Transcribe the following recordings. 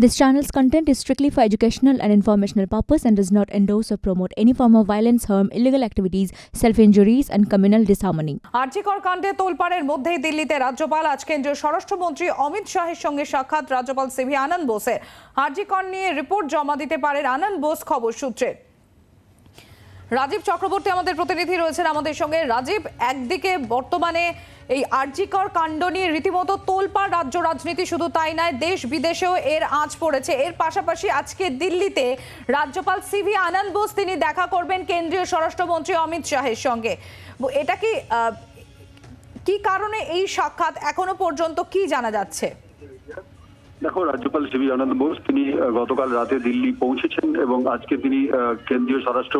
This channel's content is strictly for educational and informational purpose and does not endorse or promote any form of violence, harm, illegal activities, self-injuries and communal disharmony. RG Kar কাণ্ডে তোলপাড়ের মধ্যেই দিল্লিতে রাজ্যপাল আজ কেন্দ্রীয় স্বরাষ্ট্রমন্ত্রী অমিত শাহের সঙ্গে সাক্ষাৎ রাজ্যপাল সিভি আনন্দ বোসের আরজিকর নিয়ে রিপোর্ট জমা দিতে পারেন আনন্দ বোস খবর সূত্রে রাজীব চক্রবর্তী আমাদের প্রতিনিধি রয়েছেন আমাদের সঙ্গে রাজীব একদিকে বর্তমানে এই আরজিকর কাণ্ড নিয়ে রীতিমতো তোলপাড় রাজ্য রাজনীতি শুধু তাই নয়, দেশ বিদেশেও এর আঁচ পড়েছে। এর পাশাপাশি আজকে দিল্লিতে রাজ্যপাল সিভি আনন্দ বোস তিনি দেখা করবেন কেন্দ্রীয় স্বরাষ্ট্রমন্ত্রী অমিত শাহের সঙ্গে। এটা কি কি কারণে এই সাক্ষাৎ এখনও পর্যন্ত কি জানা যাচ্ছে? দেখো, রাজ্যপাল সিবি আনন্দ বোস তিনি গতকাল রাতে দিল্লি পৌঁছেছেন এবং আজকে তিনি কেন্দ্রীয় স্বরাষ্ট্র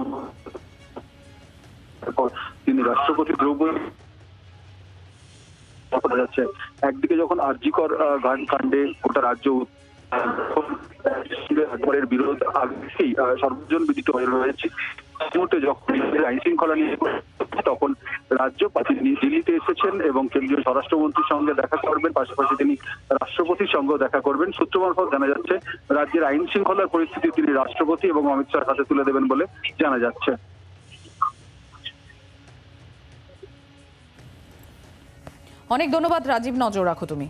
তিনি রাষ্ট্রপতি দ্রৌপদী দেখা যাচ্ছে। একদিকে যখন আরজিকর আহ, গান- কাণ্ডে গোটা রাজ্য একবারের বিরোধ আগেই সর্বজন বিদিত হয়ে রয়েছে। নিয়ে তখন রাজ্যপাল তিনি দিল্লিতে এসেছেন এবং কেন্দ্রীয় স্বরাষ্ট্রমন্ত্রীর সঙ্গে দেখা করবেন। পাশাপাশি তিনি রাষ্ট্রপতির সঙ্গেও দেখা করবেন। সূত্র মারফত জানা যাচ্ছে রাজ্যের আইন শৃঙ্খলার পরিস্থিতি তিনি রাষ্ট্রপতি এবং অমিত শাহর হাতে তুলে দেবেন বলে জানা যাচ্ছে। অনেক ধন্যবাদ রাজীব, নজর রাখো তুমি।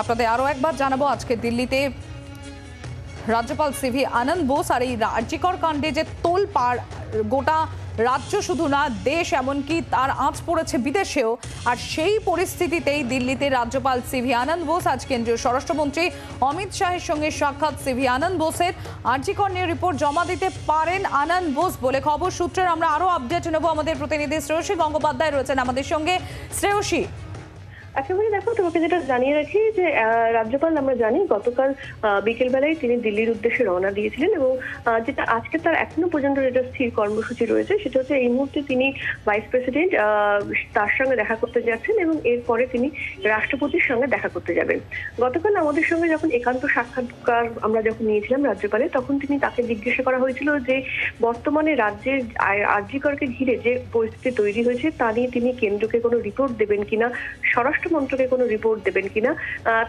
আপনাদের আরও একবার জানাব, আজকে দিল্লিতে রাজ্যপাল সিভি আনন্দ বোস আর এই রাজ্যিকর কাণ্ডে যে তোল পাড় গোটা রাজ্য শুধু না, দেশ এমনকি তার আঁচ পড়েছে বিদেশেও। আর সেই পরিস্থিতিতেই দিল্লিতে রাজ্যপাল সিভি আনন্দ বোস, আজ কেন্দ্রীয় স্বরাষ্ট্রমন্ত্রী অমিত শাহের সঙ্গে সাক্ষাৎ সিভি আনন্দ বোসের। আর্জিকর্ণের রিপোর্ট জমা দিতে পারেন আনন্দ বোস বলে খবর সূত্রের। আমরা আরও আপডেট নেব আমাদের প্রতিনিধি শ্রেয়সী গঙ্গোপাধ্যায় রয়েছেন আমাদের সঙ্গে। শ্রেয়সী একেবারে দেখো, তোমাকে যেটা জানিয়ে রাখি যে রাজ্যপাল আমরা জানি, গতকাল বিকেলবেলায় তিনি দিল্লির উদ্দেশ্যে রওনা দিয়েছিলেন এবং যেটা আজকে তার এখনও পর্যন্ত যেটা স্থির কর্মসূচি রয়েছে, সেটা হচ্ছে এই মুহূর্তে তিনি ভাইস প্রেসিডেন্ট তার সঙ্গে দেখা করতে যাচ্ছেন এবং এরপরে তিনি রাষ্ট্রপতির সঙ্গে দেখা করতে যাবেন। গতকাল আমাদের সঙ্গে যখন একান্ত সাক্ষাৎকার আমরা যখন নিয়েছিলাম রাজ্যপালে, তখন তিনি তাকে জিজ্ঞাসা করা হয়েছিল যে, বর্তমানে রাজ্যের আর্যিকরকে ঘিরে যে পরিস্থিতি তৈরি হয়েছে, তা নিয়ে তিনি কেন্দ্রকে কোনো রিপোর্ট দেবেন কিনা? স্বরাষ্ট্র মন্ত্রকে কোনো রিপোর্ট দেবেন কিনা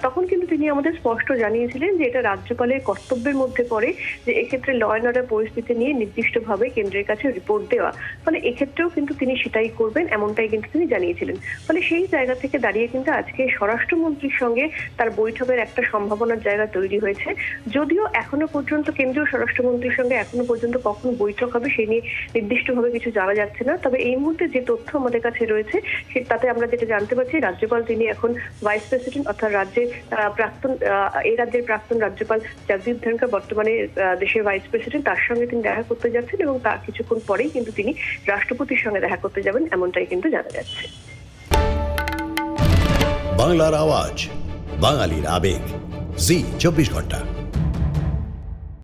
তখন কিন্তু তিনি আমাদের স্পষ্ট জানিয়েছিলেন যে এটা রাজ্যপালের কর্তব্যের মধ্যে পড়ে যে এক্ষেত্রে ল অ্যান্ড অর্ডার পরিস্থিতি নিয়ে নির্দিষ্টভাবে কেন্দ্রের কাছে রিপোর্ট দেওয়া। ফলে এক্ষেত্রেও কিন্তু তিনি সেটাই করবেন, এমনটাই কিন্তু তিনি জানিয়েছিলেন। ফলে সেই জায়গা থেকে দাঁড়িয়ে কিন্তু আজকে স্বরাষ্ট্রমন্ত্রীর সঙ্গে তার বৈঠকের একটা সম্ভাবনার জায়গা তৈরি হয়েছে। যদিও এখনও পর্যন্ত কেন্দ্রীয় স্বরাষ্ট্রমন্ত্রীর সঙ্গে এখনও পর্যন্ত কখন বৈঠক হবে সে নিয়ে নির্দিষ্টভাবে কিছু জানা যাচ্ছে না। তবে এই মুহূর্তে যে তথ্য আমাদের কাছে রয়েছে তাতে আমরা যেটা জানতে পারছি, রাজ্যপাল তিনি এখন ভাইস প্রেসিডেন্ট অর্থাৎ রাজ্যের প্রাক্তন এই রাজ্যের প্রাক্তন রাজ্যপাল জগদীপ ধনকর বর্তমানে দেশের ভাইস প্রেসিডেন্ট তার সঙ্গে তিনি দেখা করতে যাচ্ছেন এবং তার কিছুক্ষণ পরেই কিন্তু তিনি রাষ্ট্রপতির সঙ্গে দেখা করতে যাবেন, এমনটাই কিন্তু জানা যাচ্ছে। বাংলার আওয়াজ, বাঙালির আবেগ। জি, চব্বিশ ঘণ্টা।